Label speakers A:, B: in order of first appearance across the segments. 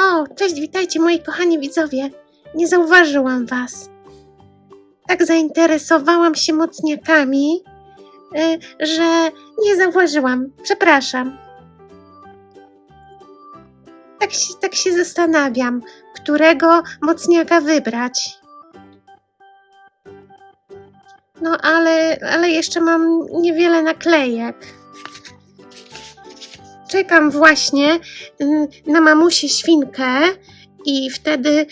A: O, cześć, witajcie moi kochani widzowie. Nie zauważyłam was. Tak zainteresowałam się mocniakami, y, że nie zauważyłam. Przepraszam. Tak się, tak się zastanawiam, którego mocniaka wybrać. No ale, ale jeszcze mam niewiele naklejek. Czekam właśnie y, na mamusię świnkę i wtedy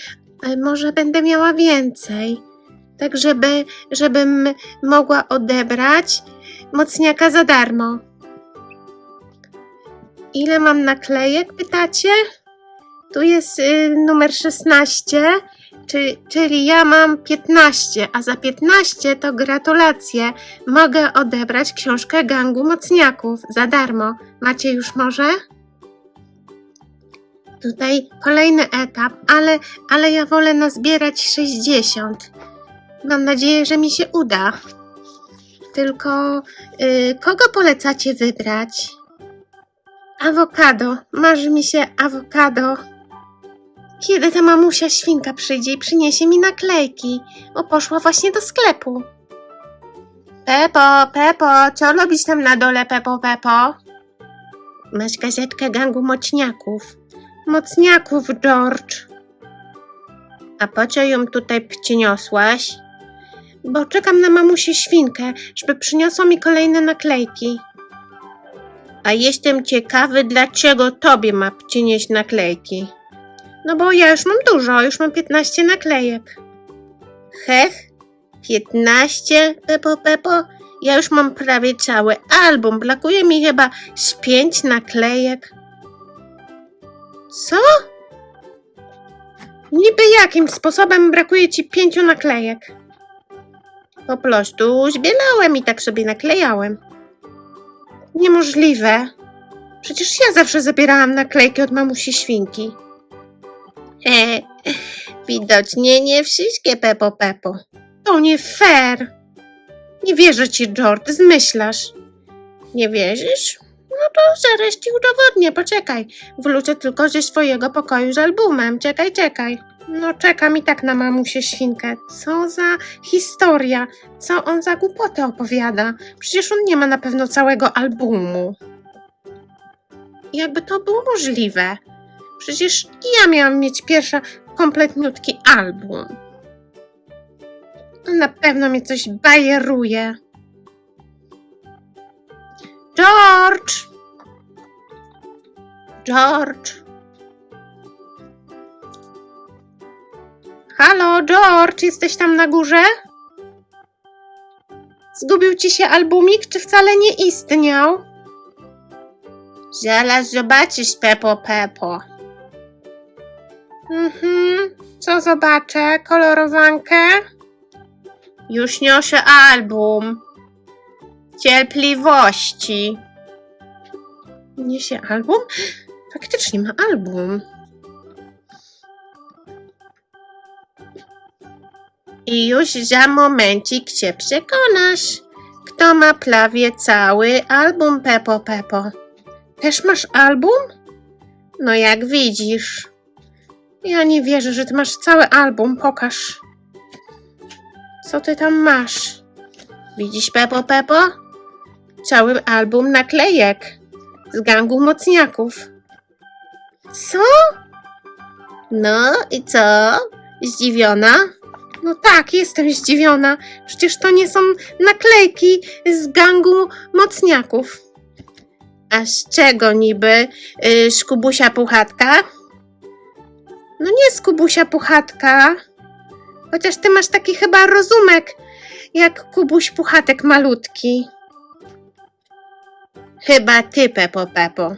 A: y, może będę miała więcej. Tak, żeby, żebym mogła odebrać mocniaka za darmo. Ile mam naklejek, pytacie? Tu jest y, numer 16, czy, czyli ja mam 15, a za 15 to gratulacje. Mogę odebrać książkę gangu mocniaków za darmo. Macie już może? Tutaj kolejny etap, ale, ale ja wolę nazbierać 60. Mam nadzieję, że mi się uda. Tylko y, kogo polecacie wybrać? Awokado. Marzy mi się awokado. Kiedy ta mamusia świnka przyjdzie i przyniesie mi naklejki? Bo poszła właśnie do sklepu. Pepo, Pepo, co robisz tam na dole, Pepo, Pepo? Masz gazetkę gangu mocniaków. Mocniaków, George. A po co ją tutaj przyniosłaś? Bo czekam na mamusię świnkę, żeby przyniosła mi kolejne naklejki. A jestem ciekawy, dlaczego tobie ma przynieść naklejki. No bo ja już mam dużo, już mam 15 naklejek. Hech, 15, Pepo, Pepo. Ja już mam prawie cały album. Brakuje mi chyba z 5 naklejek. Co? Niby jakim sposobem brakuje ci pięciu naklejek? Po prostu zbierałem i tak sobie naklejałem. Niemożliwe. Przecież ja zawsze zabierałam naklejki od mamusi świnki. He, widocznie nie wszystkie, Pepo Pepo. To nie fair. Nie wierzę ci, George, zmyślasz. Nie wierzysz? No to zaraz ci udowodnię, poczekaj. Wrócę tylko ze swojego pokoju z albumem. Czekaj, czekaj. No czekam i tak na mamusię świnkę. Co za historia? Co on za głupoty opowiada? Przecież on nie ma na pewno całego albumu. Jakby to było możliwe? Przecież ja miałam mieć pierwsza kompletniutki album. Na pewno mnie coś bajeruje. George! George! Halo, George, jesteś tam na górze? Zgubił ci się albumik, czy wcale nie istniał? Zaraz zobaczysz, Pepo Pepo. Mhm, co zobaczę? Kolorowankę? Już niosę album. Cierpliwości. Niesie album? Faktycznie ma album. I już za momencik się przekonasz, kto ma prawie cały album Pepo Pepo. Też masz album? No jak widzisz. Ja nie wierzę, że ty masz cały album. Pokaż. Co ty tam masz? Widzisz Pepo Pepo? Cały album naklejek z gangu mocniaków. Co? No i co? Zdziwiona? No tak, jestem zdziwiona. Przecież to nie są naklejki z gangu mocniaków. A z czego niby? Yy, z Kubusia Puchatka? No nie z Kubusia Puchatka. Chociaż ty masz taki chyba rozumek, jak Kubuś Puchatek malutki. Chyba ty, Pepo Pepo.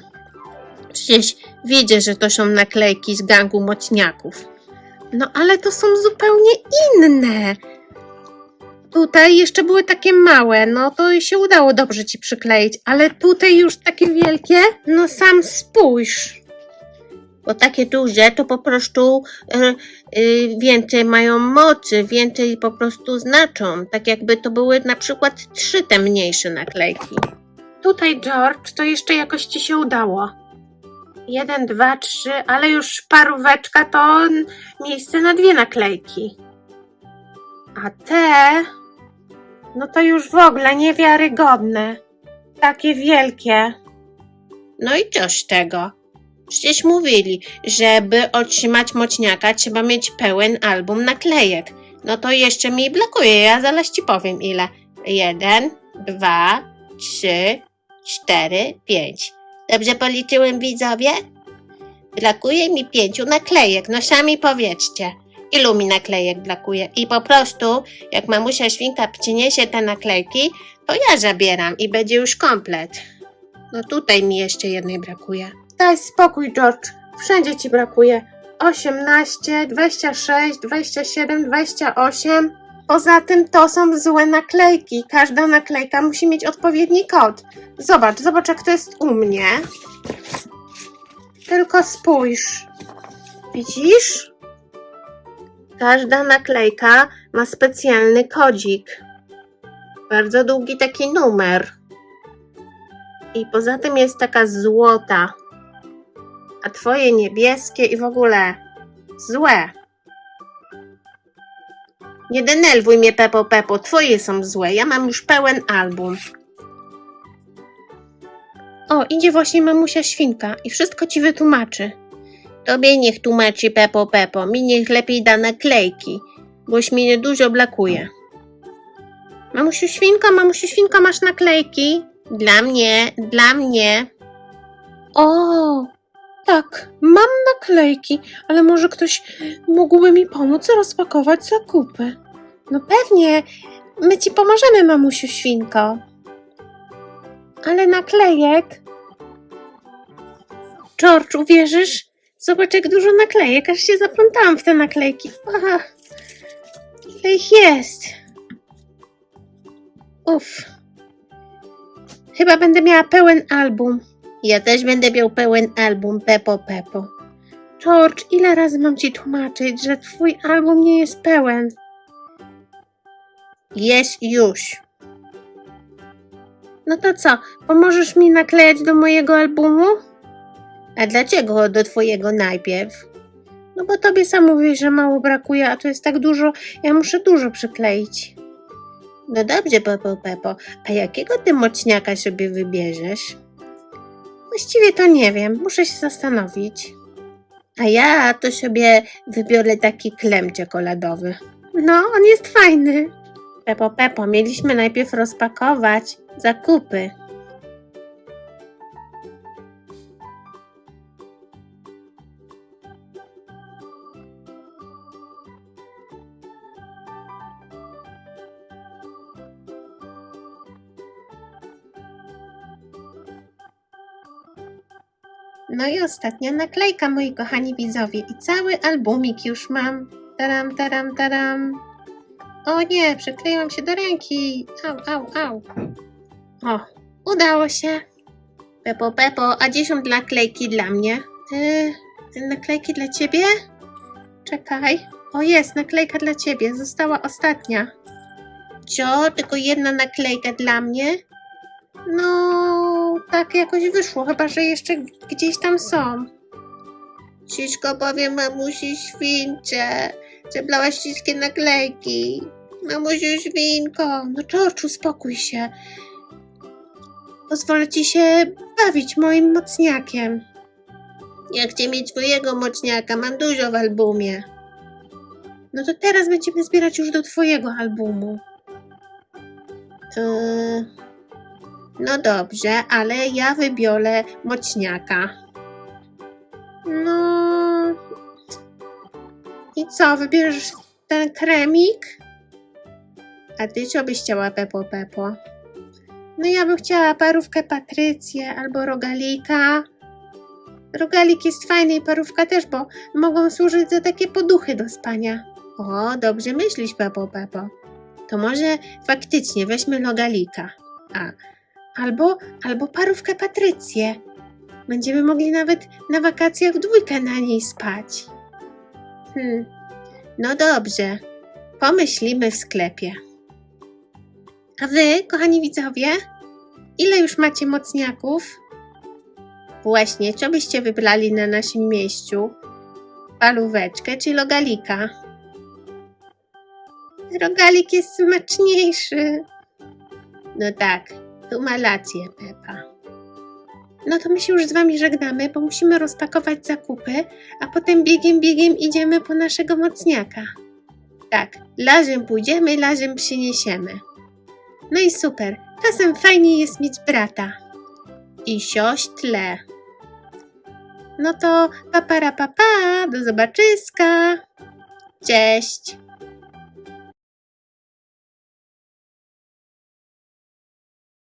A: Przecież widzę, że to są naklejki z gangu mocniaków. No ale to są zupełnie inne. Tutaj jeszcze były takie małe, no to się udało dobrze ci przykleić, ale tutaj już takie wielkie, no sam spójrz. Bo takie duże to po prostu y, y, więcej mają mocy, więcej po prostu znaczą. Tak jakby to były na przykład trzy te mniejsze naklejki. Tutaj, George, to jeszcze jakoś ci się udało. Jeden, dwa, trzy, ale już paróweczka to miejsce na dwie naklejki. A te, no to już w ogóle niewiarygodne. Takie wielkie. No i co z tego? Przecież mówili, żeby otrzymać mocniaka trzeba mieć pełen album naklejek. No to jeszcze mi brakuje, ja zaraz ci powiem ile. Jeden, dwa, trzy, cztery, pięć. Dobrze policzyłem widzowie? Brakuje mi pięciu naklejek, no sami powiedzcie. Ilu mi naklejek brakuje? I po prostu, jak mamusia świnka przyniesie te naklejki, to ja zabieram i będzie już komplet. No tutaj mi jeszcze jednej brakuje. Daj spokój, George. Wszędzie ci brakuje. 18, 26, 27, 28. Poza tym to są złe naklejki. Każda naklejka musi mieć odpowiedni kod. Zobacz, zobacz jak to jest u mnie. Tylko spójrz. Widzisz? Każda naklejka ma specjalny kodzik. Bardzo długi taki numer. I poza tym jest taka złota. A twoje niebieskie i w ogóle złe. Nie denerwuj mnie, Pepo Pepo, twoje są złe. Ja mam już pełen album. O, idzie właśnie mamusia świnka i wszystko ci wytłumaczy. Tobie niech tłumaczy Pepo Pepo, mi niech lepiej da naklejki, boś mi niedużo brakuje. Mamusiu świnka, mamusiu świnka, masz naklejki? Dla mnie, dla mnie. O, tak, mam naklejki, ale może ktoś mógłby mi pomóc rozpakować zakupy. No pewnie, my ci pomożemy, mamusiu świnko. Ale naklejek? George, uwierzysz? Zobacz, jak dużo naklejek, aż się zaplątałam w te naklejki. Aha, ile ich jest? Uff. Chyba będę miała pełen album. Ja też będę miał pełen album Pepo Pepo. George, ile razy mam ci tłumaczyć, że twój album nie jest pełen? Jest już. No to co, pomożesz mi naklejać do mojego albumu? A dlaczego do twojego najpierw? No bo tobie sam mówisz, że mało brakuje, a to jest tak dużo, ja muszę dużo przykleić. No dobrze, Pepo Pepo, a jakiego ty mocniaka sobie wybierzesz? Właściwie to nie wiem, muszę się zastanowić. A ja to sobie wybiorę taki klem czekoladowy. No, on jest fajny. Pepo Pepo, mieliśmy najpierw rozpakować zakupy. No i ostatnia naklejka, moi kochani widzowie. I cały albumik już mam. Taram, taram, taram. O nie, przykleiłam się do ręki. Au, au, au. O, udało się. Pepo, Pepo, a gdzie są naklejki dla mnie? Yy, naklejki dla ciebie? Czekaj. O, jest, naklejka dla ciebie. Została ostatnia. Co? Tylko jedna naklejka dla mnie? No, tak jakoś wyszło, chyba że jeszcze gdzieś tam są. Ciszko powiem mamusi śwince, zebrałaś wszystkie naklejki. Mamusiu świnko, no George, uspokój się. Pozwolę ci się bawić moim mocniakiem. Ja chcę mieć twojego mocniaka, mam dużo w albumie. No to teraz będziemy zbierać już do twojego albumu. Yy... No dobrze, ale ja wybiorę mocniaka. No. I co, wybierzesz ten kremik? A ty co byś chciała, Pepo Pepo? No ja bym chciała parówkę Patrycję albo rogalika. Rogalik jest fajny i parówka też, bo mogą służyć za takie poduchy do spania. O, dobrze myślisz, Pepo Pepo. To może faktycznie weźmy rogalika. A, Albo, albo parówkę Patrycję. Będziemy mogli nawet na wakacjach w dwójkę na niej spać. Hmm, no dobrze. Pomyślimy w sklepie. A wy, kochani widzowie, ile już macie mocniaków? Właśnie, co byście wybrali na naszym mieściu? Palóweczkę czy rogalika? Rogalik jest smaczniejszy. No tak, tu ma rację, Pepa. No to my się już z wami żegnamy, bo musimy rozpakować zakupy, a potem biegiem, biegiem idziemy po naszego mocniaka. Tak, razem pójdziemy, razem przyniesiemy. No i super, czasem fajnie jest mieć brata. I siostrę. No to papara papa, do zobaczyska. Cześć.